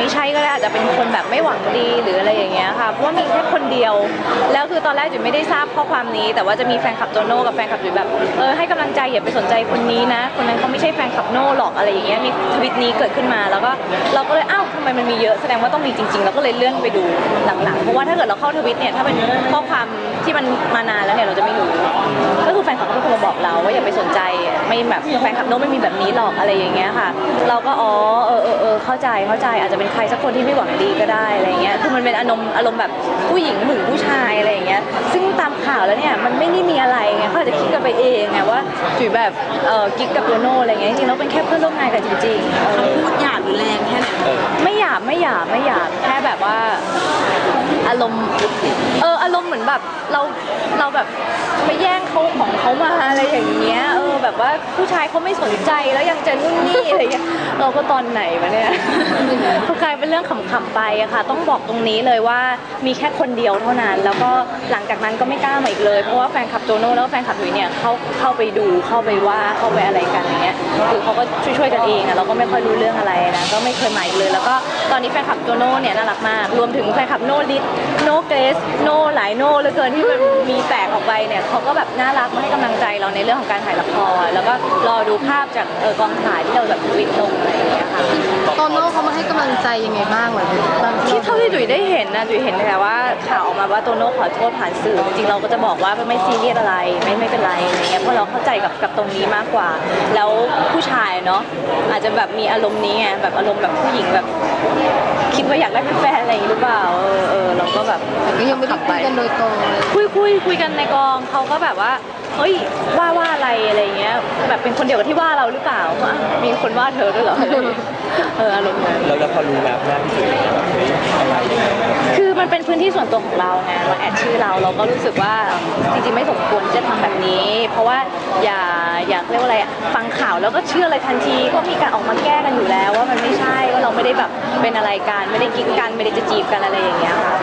ไม่ใช่ก็ได้อาจจะเป็นคนแบบไม่หวังดีหรืออะไรอย่างเงี้ยค่ะเพราะว่ามีแค่คนเดียว แล้วคือตอนแรกจุ๋ยไม่ได้ทราบข้อความนี้ แต่ว่าจะมีแฟนคลับโตโน่กับแฟนคลับจุ๋ยแบบเออให้กำลังใจอย่าไปสนใจคนนี้นะ คนนั้นเขาไม่ใช่แฟนคลับโน่หรอกอะไรอย่างเงี้ยมีทวิตนี้เกิดขึ้นมาแล้วก็เราก็เลยอ้าวทำไมมันมีเยอะแสดงว่าต้องมีจริงๆเราก็เลยเลื่อนไปดูหลังๆเพราะว่าถ้าเกิดเราเข้าทวิตเนี่ยถ้าเป็นข้อความที่มันมานานแล้วเนี่ยเราจะไม่รู้ ก็คือแฟนคลั บเขาเป็นคนมาบอกเราว่าอย่าไปสนใจไม่แบบแฟนคลับโน้ตไม่มีแบบนี้หรอกอะไรอย่างเงี้ยค่ะ เราก็อ๋อเออเออเออเข้าใจเข้าใจอาจจะเป็นใครสักคนที่ไม่หวังดีก็ได้อะไรเงี้ยคือมันเป็นอารมณ์อารมณ์แบบผู้หญิงหึงผู้ชายอะไรอย่างเงี้ยซึ่งตามข่าวแล้วเนี่ยมันไม่ได้มีอะไรไงเขาอาจจะคิดกันไปเองไงว่าจุ๋ยแบบเออกิ๊กกับโตโน่อะไรเงี้ยจริงๆแล้วเป็นแค่เพื่อนร่วมงานกันจริงๆเออพูดหยาบหรือแรงแค่ไหนไม่หยาบไม่หยาบไม่หยาบแค่แบบว่าอารมณ์เอออารมณ์เหมือนแบบเราเราแบบไปแย่งเขาของเขามา อะไรอย่างเงี้ยเออแบบว่าผู้ชายเขาไม่สนใจแล้วยังจะนู่นนี่อะไรเงี้ย เราก็ตอนไหนวะเนี่ยก็กลายเป็นเรื่องขำๆไปอะค่ะ ต้องบอกตรงนี้เลยว่ามีแค่คนเดียวเท่านั้น แล้วก็หลังจากนั้นก็ไม่กล้ามาอีกเลย เพราะว่าแฟนคลับโตโน่แล้วก็แฟนคลับหนุ่ยเนี่ยเข้าเข้าไปดูเข้าไปว่าเข้าไปอะไรกันอย่างเงี้ยคือเขาก็ช่วยๆกันเองอะเราก็ไม่ค่อยรู้เรื่องอะไรนะก็ไม่เคยมาอีกเลย แล้วก็ตอนนี้แฟนคลับโตโน่เนี่ยน่ารักมากรวมถึงแฟนคลับโน่ลิศโน่เกรสโน่หลายโน่เหลือเกินที่มันมีแตกออกไปเนี่ยเขาก็แบบน่ารักมาให้กำลังใจเราในเรื่องของการถ่ายละครแล้วก็รอดูภาพจากเออกองถ่ายที่เราแบบทวิตลงอะไรอย่างเงี้ยค่ะโตโน่เขามาให้กำลังใจยังไงบ้างเหรอตอนที่เท่าที่ดุยได้เห็นนะดุยเห็นแต่ว่าข่าวออกมาว่าโตโน่ขอโทษผ่านสื่อจริงๆเราก็จะบอกว่าไม่ซีเรียสอะไรไม่ไม่เป็นไรอะไรเงี้ยเพราะเราเข้าใจกับกับตรงนี้มากกว่า แล้วผู้ชายเนาะอาจจะแบบมีอารมณ์นี้ไงแบบอารมณ์แบบผู้หญิงแบบคิดว่าอยากได้เป็นแฟนอะไรอย่างงี้หรือเปล่าเออเออเราก็แบบแต่ก็ยังไม่ได้คุยกันโดยตรงเลยคุยคุยคุยกันในกองเขาก็แบบว่าเฮ้ยว่าว่าอะไรอะไรเงี้ยแบบเป็นคนเดียวกับที่ว่าเราหรือเปล่าว่ามี คนว่าเธอด้วยเหรอเอออารมณ์นั้นเราแล้วพอรู้แล้วนะพี่จุ๋ยแบบเฮ้ยอะไรยังไงคือมันเป็นพื้นที่ส่วนตัวของเราไงเราแอดชื่อเราเราก็รู้สึกว่าจริงๆไม่สมควรที่จะทำแบบนี้ เพราะว่าอย่าอย่าเรียกว่าอะไรอะฟังข่าวแล้วก็เชื่อเลยทันทีก็มีการออกมาแก้กันอยู่แล้ว ว่ามันไม่ใช่ว่าเราไม่ได้แบบเป็นอะไรกันไม่ได้กิ๊กกันไม่ได้จะจีบกันอะไรอย่างเงี้ยค่ะ